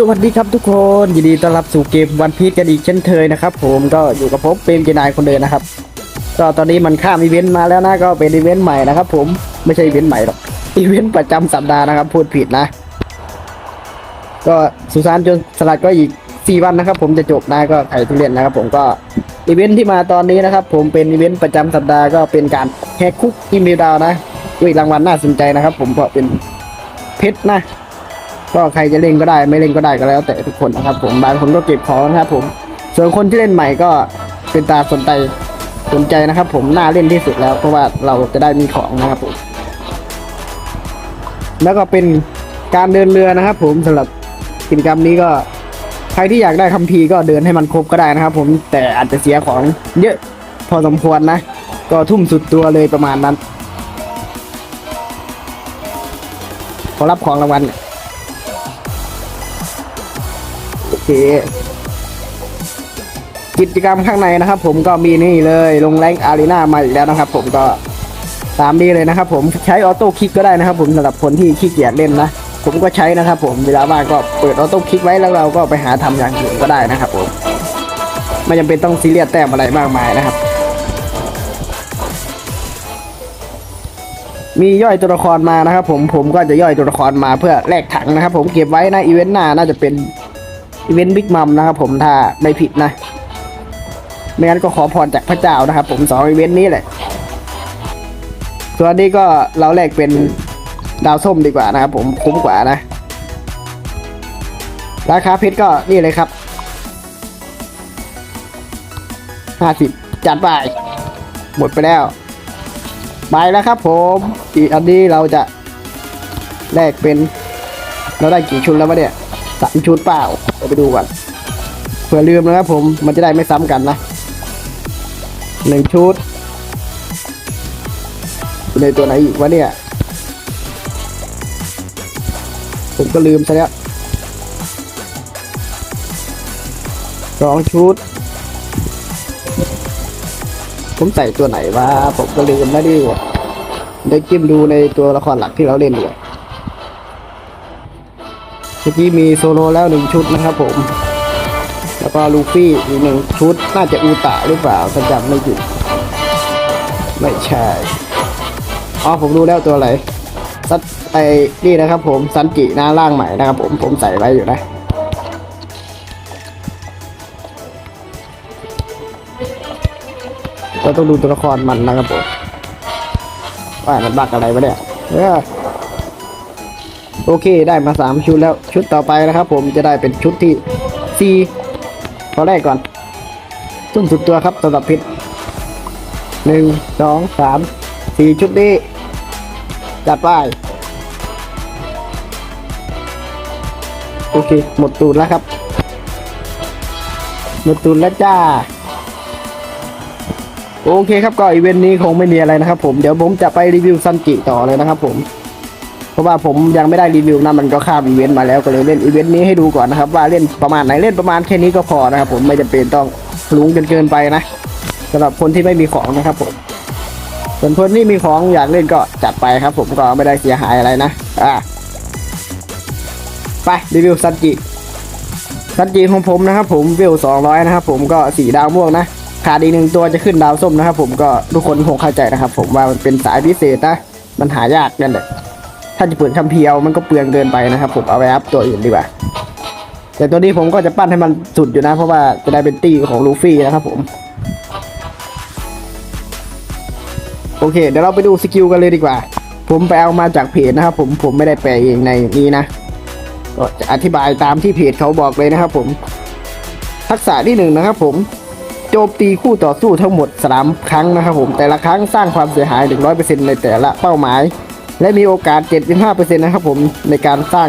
สวัสดีครับทุกคนยินดีต้อนรับสู่เกมวันพี e กันอีกเช่นเคยนะครับผมก็อยู่กับผมเปรมเจนายคนเดิมนะครับก็ตอนนี้มันข้ามอีเวนต์มาแล้วนะก็เป็นอีเวนต์ใหม่นะครับผมไม่ใช่อีเวนต์ใหม่หรอกอีเวนต์ประจำสัปดาห์นะครับพูดผิดนะ ก็สุสานจนสลัดก็อีกสี่วันนะครับ ผมจะจบนะก็ไข่ทุเรียนนะครับ ผมก็อีเวนต์ที่มาตอนนี้นะครับ ผมเป็นอีเวนต์ประจำสัปดาห์ก็เป็นการแฮกคุกอิมเดาวนะด้วยรางวัลน่าสนใจนะครับ ผมก็เป็นเพชรนะ ก็ใครจะเล่นก็ได้ไม่เล่นก็ได้ก็แล้ว แต่ทุกคนนะครับ ผมบางคนก็เก็บของนะครับ ผม ส่วนคนที่เล่นใหม่ก็เป็นตาสนใจสนใจนะครับ ผมน่าเล่นที่สุดแล้ว เพราะว่าเราจะได้มีของนะครับผมแล้วก็เป็นการเดินเรือนะครับ ผมสำหรับกิจกรรมนี้ก็ใครที่อยากได้คัมภีร์ก็เดินให้มันครบก็ได้นะครับ ผมแต่อาจจะเสียของเยอะพอสมควรนะ ก็ทุ่มสุดตัวเลยประมาณนั้นขอรับของรางวัล เค กิจกรรมข้างในนะครับ ผมก็มีนี่เลยลงแรงอารีนามาอีกแล้วนะครับ ผมก็ตามนี้เลยนะครับ ผมใช้ออโต้คลิกก็ได้นะครับ ผมสำหรับคนที่ขี้เกียจเล่นนะผมก็ใช้นะครับ ผมเวลาว่างก็เปิดออโต้คลิกไว้แล้วเราก็ไปหาทำอย่างอื่นก็ได้นะครับ ผมไม่จำเป็นต้องซีเรียสแต้มอะไรมากมายนะครับ มีย่อยตัวละครมานะครับ ผมผมก็จะย่อยตัวละครมาเพื่อแลกถังนะครับ ผมเก็บไว้นะอีเวนต์หน้าน่าจะเป็น อีเวนต์บิ๊กมัมนะครับผมถ้าไม่ผิดนะ ไม่งั้นก็ขอพรจากพระเจ้านะครับ ผมสองอีเวนต์นี้แหละ ส่วนนี้ก็เราแลกเป็นดาวส้มดีกว่านะครับผมคุ้มกว่านะ ราคาเพชรก็นี่เลยครับห้าสิบจัดไป หมดไปแล้ว ไปแล้วครับผมอีกอันนี้เราจะแลกเป็น เราได้กี่ชุดแล้ววะเนี่ย สามชุดเปล่าเดี๋ยวไปดูก่อนเผื่อลืมนะครับผมมันจะได้ไม่ซ้ำกันนะหนึ่งชุดในตัวไหนอีกวะเนี่ย ผมก็ลืมซะแล้วสองชุด ผมใส่ตัวไหนวะผมก็ลืมแล้วดิได้จิ้มดูในตัวละครหลักที่เราเล่นดีก ว่าเมื่อกี้มีโซโลแล้วหนึ่งชุดนะครับผม แล้วก็ลูฟี่อีกหนึ่งชุด น่าจะอูตะหรือเปล่าถ้าจำไม่ผิดไม่ใช่ อ๋อผมรู้แล้วตัวอะไรซัดไอ้นี่นะครับผมซันจิหน้าล่างใหม่นะครับผมผมใส่ไว้อยู่นะเราต้องดูตัวละครมันนะครับผมว่ามันบักอะไรวะเนี่ยเออ โอเคได้มาสามชุดแล้วชุดต่อไปนะครับผมจะได้เป็นชุดที่สี่ขอแรกก่อนทุ่มสุดตัวครับสำหรับพิษหนึ่งสองสามสี่ชุดนี้ จัดไป โอเค หมดตูนแล้วครับ หมดตูนแล้วจ้า โอเคครับก็อีเวนต์นี้คงไม่มีอะไรนะครับผม เดี๋ยวผมจะไปรีวิวซันจิต่อเลยนะครับผม เพราะว่าผมยังไม่ได้รีวิวนะมันก็ข้ามอีเวนต์มาแล้วก็เลยเล่นอีเวนต์นี้ให้ดูก่อนนะครับว่าเล่นประมาณไหนเล่นประมาณแค่นี้ก็พอนะครับผมไม่จำเป็นต้องลุงกันเกินไปนะสำหรับคนที่ไม่มีของนะครับผมส่วนคนที่มีของอยากเล่นก็จัดไปครับ ผมก็ไม่ได้เสียหายอะไรนะอะไปรีวิวซันจิซันจิของผมนะครับผมเวสองร้อยนะครับผมก็สีดาวม่วงนะขาดอีกหนึ่งตัวจะขึ้นดาวส้มนะครับผมก็ทุกคนคงเข้าใจนะครับ ผมว่ามันเป็นสายพิเศษนะมันหายากนั่นแหละ ถ้าจะเปิดคัมภีร์เอามันก็เปลืองเกินไปนะครับผมเอาไปอัพตัวอื่นดีกว่า แต่ตัวนี้ผมก็จะปั้นให้มันสุดอยู่นะ เพราะว่าจะได้เป็นตี้ของลูฟี่นะครับผม โอเค เดี๋ยวเราไปดูสกิลกันเลยดีกว่า ผมไปเอามาจากเพจนะครับผมผมไม่ได้แปลเองในนี้นะก็จะอธิบายตามที่เพจเขาบอกเลยนะครับผมทักษะที่หนึ่งนะครับผมโจมตีคู่ต่อสู้ทั้งหมดสามครั้งนะครับผมแต่ละครั้งสร้างความเสียหาย 100%ในแต่ละเป้าหมาย และมีโอกาส 75%นะครับผมในการสร้าง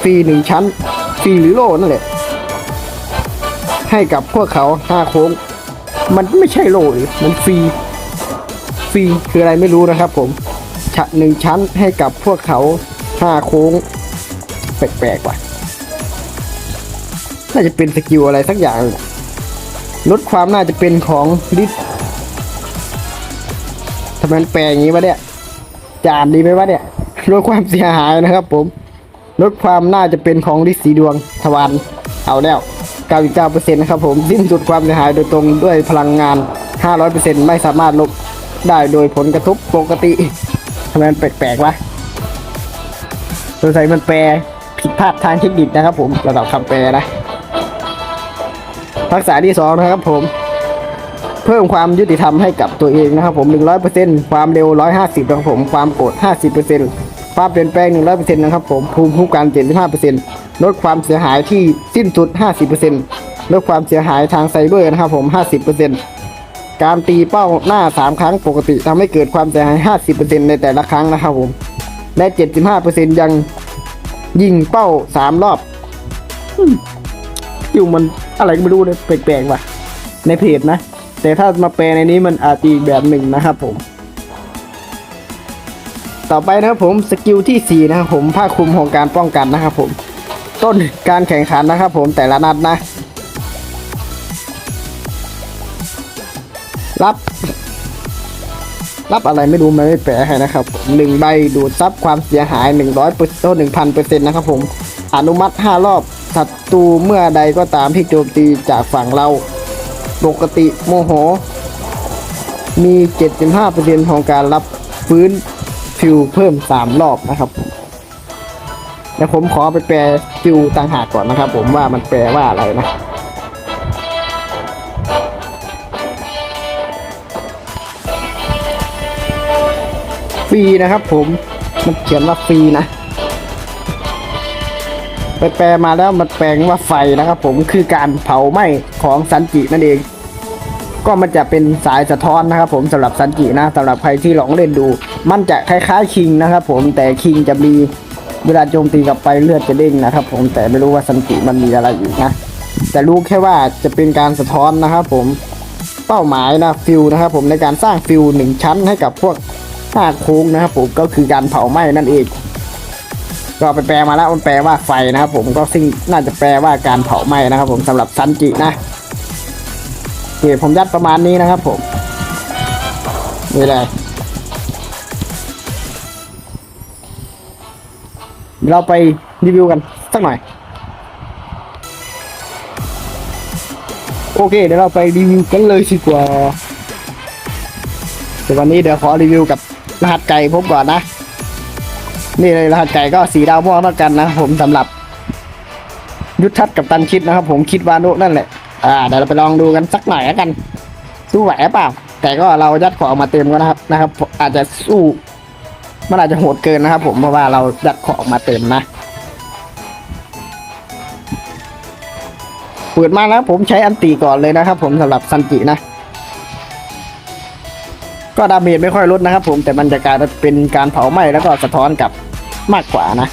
ฟรีหนึ่งชั้นฟรีหรือโล่นั่นแหละ ให้กับพวกเขาห้าโค้ง มันไม่ใช่โล่หรือมันฟรีฟรีคืออะไรไม่รู้นะครับผมชะหนึ่งชั้นให้กับพวกเขาห้าโค้ง แปลกๆว่ะน่าจะเป็นสกิลอะไรสักอย่าง ลดความน่าจะเป็นของลิสทำไมมันแปลอย่างนี้วะเนี่ย จานดีไหมวะเนี่ยลดความเสียหายนะครับ ผมลดความน่าจะเป็นของฤทธิ์สีดวงทวารเอาแล้ว99%นะครับผมสิ้นสุดความเสียหายโดยตรงด้วยพลังงาน 500%ไม่สามารถลบได้โดยผลกระทบปกติทำไมมันแปลกๆวะสงสัยมันแปลผิดพลาดทางเทคนิคนะครับผมระดับคำแปลนะทักษะที่สองนะครับผม เพิ่มความยุติธรรมให้กับตัวเองนะครับผม 100%ความเร็ว 150นะครับผมความโกรธ50%ความเปลี่ยนแปลง 100%นะครับผมภูมิคุ้มกัน 75%ลดความเสียหายที่สิ้นสุด 50%ลดความเสียหายทางไซเบอร์นะครับผม 50%การตีเป้าหน้า 3 ครั้งปกติทำให้เกิดความเสียหาย 50%ในแต่ละครั้งนะครับผมและ 75%ยังยิงเป้า 3 รอบอยู่มันอะไรก็ไม่รู้เลยแปลกๆว่ะในเพจนะ แต่ถ้ามาแปลในนี้มันอาจจะอีกแบบหนึ่งนะครับผม ต่อไปนะครับผมสกิลที่ 4 นะครับผมภาคคุมของการป้องกันนะครับผม ต้นการแข่งขันนะครับผมแต่ละนัดนะ รับ รับอะไรไม่รู้มันไม่แปลให้นะครับหนึ่งใบดูดซับความเสียหาย100เปอร์เซ็นต์หนึ่งพันเปอร์เซ็นต์นะครับผมอนุมัติ 5 รอบศัตรูเมื่อใดก็ตามที่โจมตีจากฝั่งเรา ปกติโมโห มี 75%ของการรับฟื้นฟิวเพิ่ม 3 รอบนะครับผมเดี๋ยวผมขอไปแปลฟิวต่างหากก่อนนะครับ ผมว่ามันแปลว่าอะไรนะฟรีนะครับผมมันเขียนว่าฟรีนะ ไปแปลมาแล้วมันแปลงว่าไฟนะครับ ผมคือการเผาไหม้ของซันจินั่นเอง ก็มันจะเป็นสายสะท้อนนะครับ ผมสำหรับซันจินะสำหรับใครที่ลองเล่นดู มันจะคล้ายๆคิงนะครับ ผมแต่คิงจะมีเวลาโจมตีกลับไปเลือดจะเด้งนะครับ ผมแต่ไม่รู้ว่าซันจิมันมีอะไรอยู่นะแต่รู้แค่ว่าจะเป็นการสะท้อนนะครับ ผมเป้าหมายนะฟิลนะครับ ผมในการสร้างฟิลหนึ่งชั้นให้กับพวกห้าโค้งนะครับ ผมก็คือการเผาไหม้นั่นเอง ก็ไปแปลมาแล้วมันแปลว่าไฟนะครับผมก็ซึ่งน่าจะแปลว่าการเผาไหม้นะครับ ผมสำหรับซันจินะโอเคผมยัดประมาณนี้นะครับ ผมนี่เลยเราไปรีวิวกันสักหน่อย โอเค เดี๋ยวเราไปรีวิวกันเลยดีกว่าเดี๋ยววันนี้เดี๋ยวขอรีวิวกับรหัสไก่ผมก่อนนะ นี่เลยรหัสไก่ก็สีดาวม่วงเท่ากันนะผมสำหรับ ยุทธทัศน์กับตันคิดนะครับ ผมคิดวานุนั่นแหละ อ่าเดี๋ยวเราไปลองดูกันสักหน่อยแล้วกัน สู้ไหวเปล่า แต่ก็เรายัดของมาเต็มก็นะครับนะครับ อาจจะสู้มันอาจจะโหดเกินนะครับ ผมเพราะว่าเรายัดของมาเต็มนะเปิดมาแล้วผมใช้อันตีก่อนเลยนะครับ ผมสำหรับซันจินะก็ดาเมจไม่ค่อยลดนะครับผมแต่มันจะกลายเป็นการเผาไหม้แล้วก็สะท้อนกับ มากกว่านะ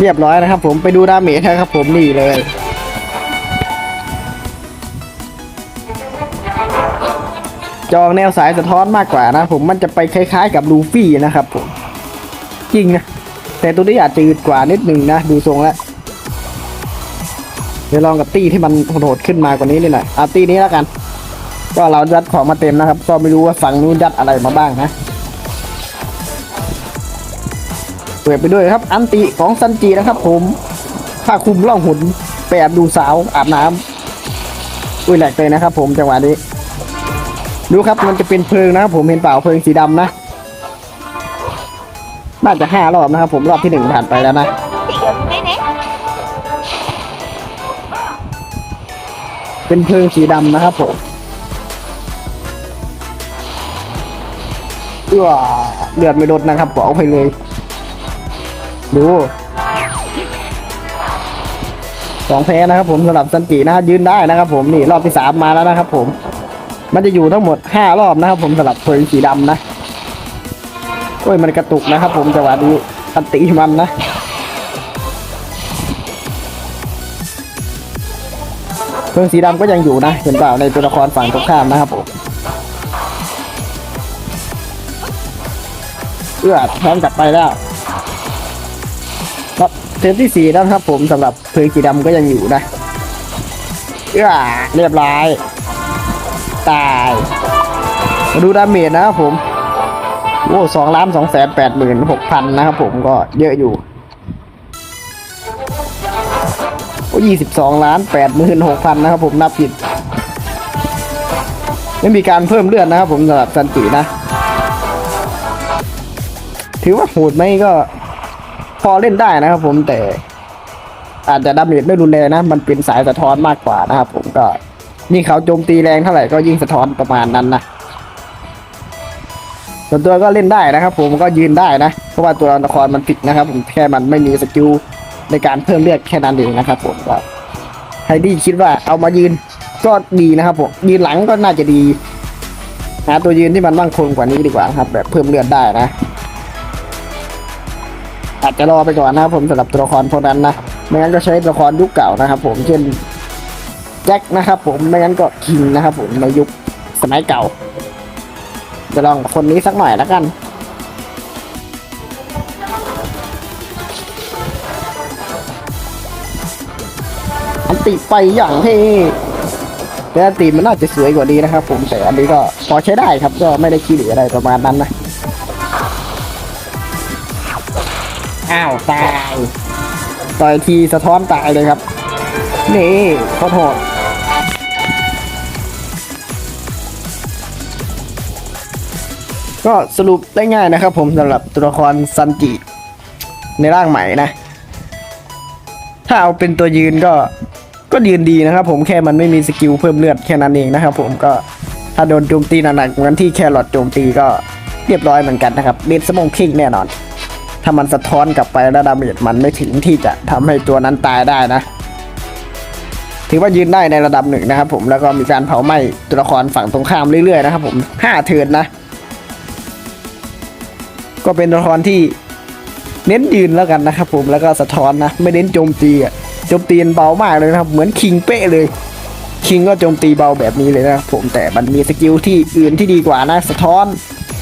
เรียบร้อยนะครับผมไปดูดาเมจนะครับผมนี่เลยจองแนวสายสะท้อนมากกว่านะ ผมมันจะไปคล้ายๆกับลูฟี่นะครับผมจริงนะแต่ตัวนี้อาจจะอืดกว่านิดหนึ่งนะ ดูทรงแล้วเดี๋ยวลองกับตี้ที่มันโหดขึ้นมากว่านี้นี่หน่อยเอาตี้นี้แล้วกัน ก็เรายัดของมาเต็มนะครับ ก็ไม่รู้ว่าฝั่งนู้นยัดอะไรมาบ้างนะเปิดไปด้วยครับ อันติของซันจินะครับ ผมผ้าคลุมล่องหุนแปดดูสาวอาบน้ำอุ้ยแหลกเลยนะครับ ผมจังหวะนี้ ดูครับมันจะเป็นเพลิงนะครับ ผมเห็นเปล่าเพลิงสีดำนะน่าจะห้ารอบนะครับ ผมรอบที่หนึ่งผ่านไปแล้วนะเป็นเพลิงสีดำนะครับผม เอื้อเลือดไม่ลดนะครับบอกไปเลย ดูสองแพ้นะครับผมสำหรับสันตินะยืนได้นะครับ ผมนี่รอบที่สามมาแล้วนะครับ ผม มันจะอยู่ทั้งหมดห้ารอบนะครับ ผมสำหรับเพลิงสีดำนะโอ้ยมันกระตุกนะครับ ผมจังหวะนี้อันติมันนะเพลิงสีดำก็ยังอยู่นะเห็นเปล่าในตัวละครฝั่งตรงข้ามนะครับผม เอื้อแทงกลับไปแล้วครับเทปที่สี่แล้วนะครับผมสำหรับเพลิงสีดำก็ยังอยู่นะเอื้อเรียบร้อยตายมาดูดาเมจนะครับผมโอ้สองล้านสองแสนแปดหมื่นหกพันนะครับผมก็เยอะอยู่โอ้ยี่สิบสองล้านแปดหมื่นหกพันนะครับผมนับผิด ไม่มีการเพิ่มเลือดนะครับผมสำหรับซันตินะ ถือว่าโหดไหมก็ พอเล่นได้นะครับผมแต่ อาจจะดาเมจไม่รุนแรงนะ มันเป็นสายสะท้อนมากกว่านะครับผมก็ยิ่งเขาโจมตีแรงเท่าไหร่ก็ยิ่งสะท้อนประมาณนั้นนะส่วนตัวก็เล่นได้นะครับ ผมก็ยืนได้นะ เพราะว่าตัวละครมันผิดนะครับ ผมแค่มันไม่มีสกิลในการเพิ่มเลือดแค่นั้นเองนะครับ ผมก็ไฮดี้คิดว่าเอามายืนก็ดีนะครับผมยืนหลังก็น่าจะดีหาตัวยืนที่มันมั่งคงกว่านี้ดีกว่าครับ แบบเพิ่มเลือดได้นะ อาจจะรอไปก่อนนะครับผมสำหรับตัวละครพวกนั้นนะไม่งั้นก็ใช้ตัวละครยุคเก่านะครับ ผมเช่นแจ็คนะครับ ผมไม่งั้นก็คิงนะครับ ผมในยุคสมัยเก่า จะลองคนนี้สักหน่อยแล้วกันอันติไปอย่างเท่แต่อันติมันน่าจะสวยกว่านี้นะครับ ผมแต่อันนี้ก็พอใช้ได้ครับ ก็ไม่ได้ขี้เหร่อะไรประมาณนั้นนะ อ้าวตายต่อยทีสะท้อนตายเลยครับ นี่ขอโทษก็สรุปได้ง่ายนะครับผมสำหรับตัวละครซันจิในร่างใหม่นะ ถ้าเอาเป็นตัวยืนก็ก็ยืนดีนะครับผมแค่มันไม่มีสกิลเพิ่มเลือดแค่นั้นเองนะครับผมก็ถ้าโดนโจมตีหนักๆเหมือนที่แครอทโจมตีก็เรียบร้อยเหมือนกันนะครับเดนสมองคิงแน่นอน ถ้ามันสะท้อนกลับไปแล้วดาเมจมันไม่ถึงที่จะทำให้ตัวนั้นตายได้นะ ถือว่ายืนได้ในระดับหนึ่งนะครับผมแล้วก็มีการเผาไหม้ตัวละครฝั่งตรงข้ามเรื่อยๆนะครับผมห้าเทิร์นนะ ก็เป็นตัวละครที่เน้นยืนแล้วกันนะครับผมแล้วก็สะท้อนนะ ไม่เน้นโจมตีอะโจมตีเบามากเลยนะครับ เหมือนคิงเป๊ะเลยคิงก็โจมตีเบาแบบนี้เลยนะครับผมแต่มันมีสกิลที่อื่นที่ดีกว่านะสะท้อน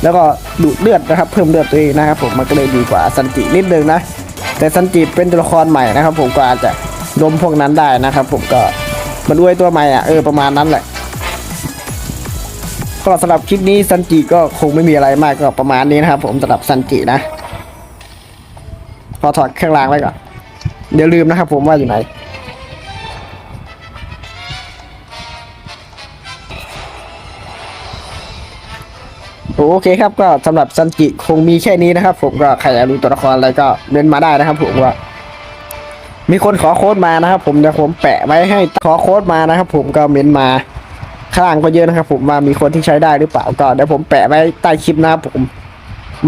แล้วก็ดูดเลือดนะครับเพิ่มเลือดตัวเองนะครับผมมันก็เลยดีกว่าซันจินิดนึงนะ แต่ซันจิเป็นตัวละครใหม่นะครับ ผมก็อาจจะล้มพวกนั้นได้นะครับ ผมก็มันด้วยตัวใหม่อะเออประมาณนั้นแหละก็สำหรับคลิปนี้ซันจิก็คงไม่มีอะไรมากก็ประมาณนี้นะครับ ผมสำหรับซันจินะพอถอดเครื่องรางไว้ก่อนเดี๋ยวลืมนะครับ ผมว่าอยู่ไหน โอเคครับก็สำหรับซันจิคงมีแค่นี้นะครับ ผมก็ใครอยากรู้ตัวละครอะไรก็เล่นมาได้นะครับ ผมว่า มีคนขอโค้ดมานะครับ ผมเดี๋ยวผมแปะไว้ให้ขอโค้ดมานะครับ ผมก็เมนมาข้างล่างก็เยอะนะครับ ผมว่ามีคนที่ใช้ได้หรือเปล่าก็เดี๋ยวผมแปะไว้ใต้คลิปนะครับผม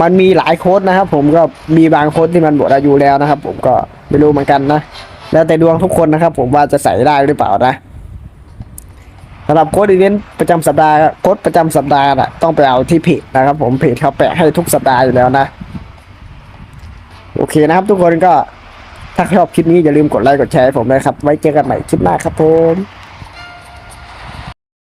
มันมีหลายโค้ดนะครับ ผมก็มีบางโค้ดที่มันหมดอายุแล้วนะครับ ผมก็ไม่รู้เหมือนกันนะแล้วแต่ดวงทุกคนนะครับ ผมว่าจะใส่ได้หรือเปล่านะ สำหรับโค้ดอีเวนต์ประจำสัปดาห์โค้ดประจำสัปดาห์น่ะต้องไปเอาที่เพจนะครับผมเพจเขาแปะให้ทุกสัปดาห์อยู่แล้วนะ โอเคนะครับทุกคนก็ถ้าชอบคลิปนี้อย่าลืมกดไลค์กดแชร์ผมด้วยครับ ไว้เจอกันใหม่คลิปหน้าครับผม